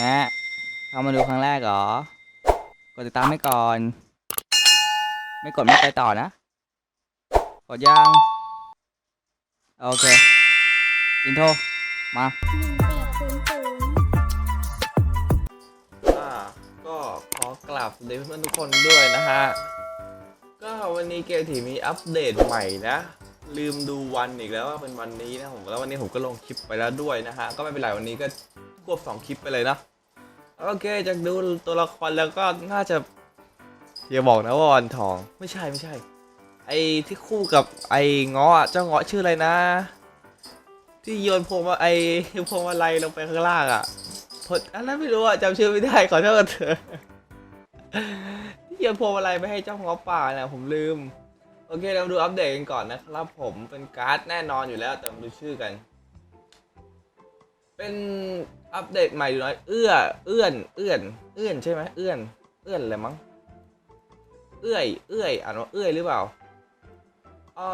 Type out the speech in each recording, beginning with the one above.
นะเข้ามาดูครั้งแรกเหรอ กดติดตามให้ก่อน ไม่กดไม่ไปต่อนะ กดยัง โอเค อินโทร มาอ่าก็ขอกราบสวัสดีเพื่อนทุกคนด้วยนะฮะ ก็วันนี้เกมถีมีอัปเดตใหม่นะลืมดูวันอีกแล้วว่าเป็นวันนี้นะผมแล้ววันนี้ผมก็ลงคลิปไปแล้วด้วยนะฮะก็ไม่เป็นไรวันนี้ก็ ควบสองคลิปไปเลยนะ โอเคจากดูตัวละครแล้วก็น่าจะอย่าบอกนะว่าวันทองไม่ใช่ไม่ใช่ ไอที่คู่กับไอเงาะอเจ้าเงาะชื่ออะไรนะ ที่โยนพวงมาไอพวงมาลัยลงไปข้างล่างอะพดอะไรไม่รู้อะจำชื่อไม่ได้ขอโทษเถอะที่โยนพวงมาลัยไปให้เจ้าเงาะป่าเนี่ยผมลืม โอเคเรามาดูอัปเดตกันก่อนนะครับผมเป็นการ์ดแน่นอนอยู่แล้วแต่มาดูชื่อกัน เป็นอัปเดตใหม่อยู่น้อยเอื้อ เอื้อน เอื้อน เอื้อนใช่ไหมเอื้อน เอื้อนอะไรมั้ง เอื้อย เอื้อยอ่านว่าเอื้อยหรือเปล่าอ่า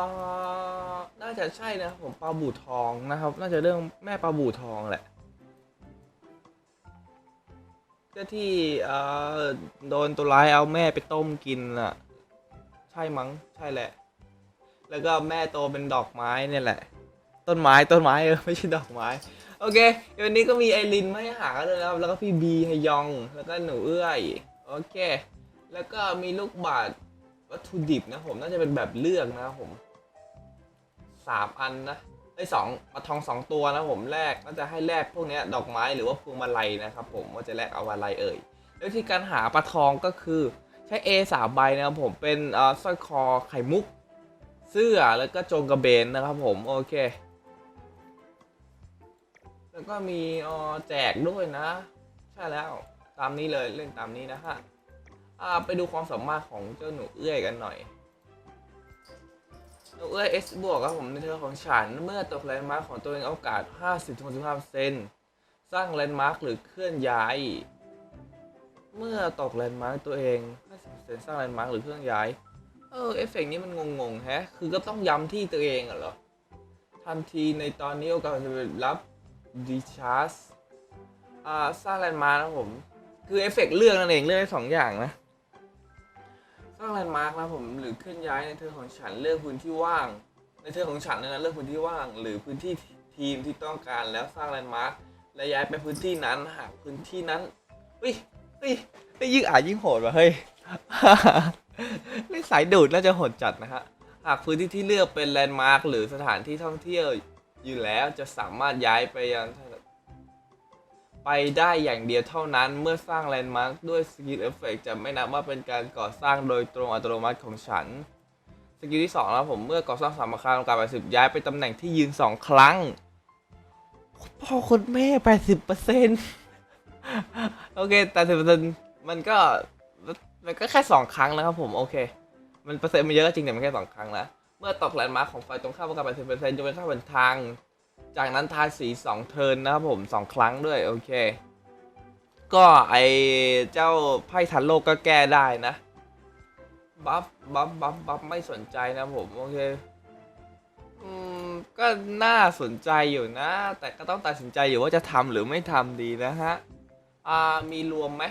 น่าจะใช่นะผมปลาบูทองนะครับ น่าจะเรื่องแม่ปลาบูทองแหละก็ที่เอ่อโดนตัวร้ายเอาแม่ไปต้มกินอะ ใช่มั้งใช่แหละ แล้วก็แม่โตเป็นดอกไม้เนี่ยแหละ ต้นไม้ต้นไม้เออไม่ใช่ดอกไม้ โอเค วันนี้ก็มีไอรินมาให้หากันเลยนะครับ แล้วก็พี่บีฮยอง แล้วก็หนูเอื้อย โอเค แล้วก็มีลูกบาศก์วัตถุดิบนะผม น่าจะเป็นแบบเลือกนะครับผมสามอันนะไอ้สองปลาทองสองตัวนะผมแลกน่าจะให้แลกพวกนี้ดอกไม้หรือว่าพวงมาลัยนะครับผมว่าจะแลกเอาอะไรเอ่ยแล้ววิธีการหาปลาทองก็คือใช้ A สามใบนะครับผมเป็นสร้อยคอไข่มุก เสื้อแล้วก็โจงกระเบนนะครับผม โอเค แล้วก็มีอ่อแจกด้วยนะ ใช่แล้วตามนี้เลยเล่นตามนี้นะฮะไปดูความสามารถของเจ้าหนูเอื้อยกันหน่อยหนูเอื้อย S บวกครับผมในเทอร์ของฉัน เมื่อตกแลนด์มาร์คของตัวเองโอกาส 50-65%สร้างแลนด์มาร์คหรือเคลื่อนย้าย เมื่อตกแลนด์มาร์คตัวเอง 50%สร้างแลนด์มาร์คหรือเคลื่อนย้าย เออเอฟเฟกต์นี้มันงงๆแฮะ คือก็ต้องย้ำที่ตัวเองอะเหรอทันทีในตอนนี้โอกาสจะรับ ดีชาร์สอ่าสร้างแลนด์มาร์คนะผม คือเอฟเฟกต์เลือกนั่นเองเลือกได้สองอย่างนะ สร้างแลนด์มาร์กนะผมหรือเคลื่อนย้ายในเทอร์ของฉันเลือกพื้นที่ว่าง ในเทอร์ของฉันนยนะเลือกพื้นที่ว่าง หรือพื้นที่ทีมที่ต้องการแล้วสร้างแลนด์มาร์กและย้ายไปพื้นที่นั้นหากพื้นที่นั้นเฮ้ยเฮ้ยเฮ้ยยิ่งอ่านยิ่งโหดว่ะเฮ้ยเล่นสายดูดน่าจะโหดจัดนะฮะหากพื้นที่ที่เลือกเป็นแลนด์มาร์กหรือสถานที่ท่องเที่ยว อยู่แล้วจะสามารถย้ายไปยังไปได้อย่างเดียวเท่านั้นเมื่อสร้างแลนด์มาร์คด้วยสกิลเอฟเฟกจะไม่นับว่าเป็นการก่อสร้างโดยตรงอัตโนมัติของฉัน สกิลที่2นะผมเมื่อก่อสร้างสามอาคารการแปดสิบย้ายไปตำแหน่งที่ยืน 2 ครั้งพ่อคุณแม่80%โอเคแต่สิบเปอร์เซ็นต์มันก็มันก็แค่2ครั้งนะครับผม โอเค มันเปอร์เซ็นต์มันเยอะก็จริงแต่มันแค่2ครั้งนะเมื่อตกแลนด์มาร์คของไฟตรงข้ามกับ80%จะเป็นค่าเป็นทาง จากนั้นทาสีสองเทิร์นนะครับผมสองครั้งด้วย โอเค ก็ไอเจ้าไพ่ทันโลกก็แก้ได้นะ บัฟ บัฟ บัฟ บัฟ ไม่สนใจนะผม โอเค อืม ก็น่าสนใจอยู่นะ แต่ก็ต้องตัดสินใจอยู่ว่าจะทำหรือไม่ทำดีนะฮะ อ่า มีรวมไหม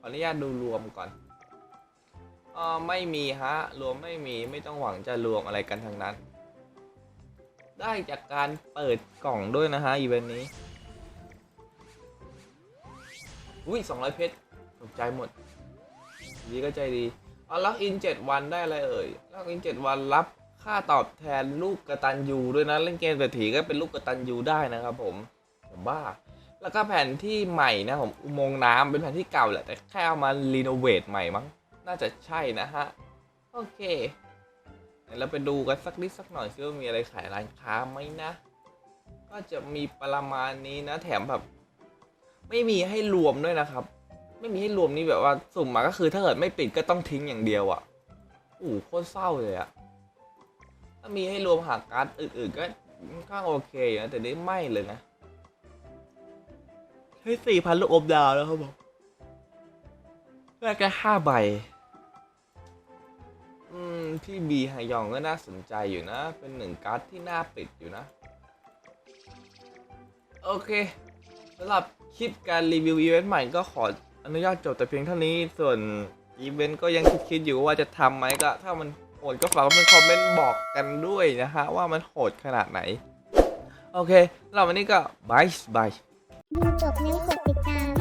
ขออนุญาตดูรวมก่อน อ่าไม่มีฮะ รวมไม่มีไม่ต้องหวังจะรวมอะไรกันทั้งนั้น ได้จากการเปิดกล่องด้วยนะฮะอีเวนต์นี้ อุ้ย200 เพชรตกใจหมด ดีก็ใจดีเอาล็อกอิน 7 วันได้อะไรเอ่ยล็อกอิน 7 วันรับค่าตอบแทนลูกกระตันยูด้วยนะเล่นเกมเศรษฐีก็เป็นลูกกระตันยูได้นะครับผมผมบ้าแล้วก็แผนที่ใหม่นะผมอุโมงค์น้ำเป็นแผนที่เก่าแหละแต่แค่เอามารีโนเวทใหม่มั้ง น่าจะใช่นะฮะ โอเคเดี๋ยวเราไปดูกันสักนิดสักหน่อยซิว่ามีอะไรขายร้านค้าไหมนะ ก็จะมีประมาณนี้นะ แถมแบบ ไม่มีให้รวมด้วยนะครับ ไม่มีให้รวมนี่แบบว่าสุ่มมาก็คือถ้าเกิดไม่ปิดก็ต้องทิ้งอย่างเดียวอะ่ะโอ้โหโคตรเศร้าเลยอะ่ะถ้ามีให้รวมหาการ์ดอื่นๆก็ก็โอเคอยู่นะแต่นี่ไม่เลยนะให้สี่พันลูกอมดาวแล้วครับผมแค่แค่ห้าใบอืม พี่บีฮยองก็น่าสนใจอยู่นะ เป็นหนึ่งการ์ดที่น่าปิดอยู่นะ โอเคสำหรับคลิปการรีวิวอีเวนต์ใหม่ก็ขออนุญาตจบแต่เพียงเท่านี้ ส่วนอีเวนต์ก็ยังคิดอยู่ว่าจะทำไหมก็ถ้ามันโหดก็ฝากเป็นคอมเมนต์บอกกันด้วยนะฮะว่ามันโหดขนาดไหน โอเคสำหรับวันนี้ก็บายบายดูจบแล้วกดติดตาม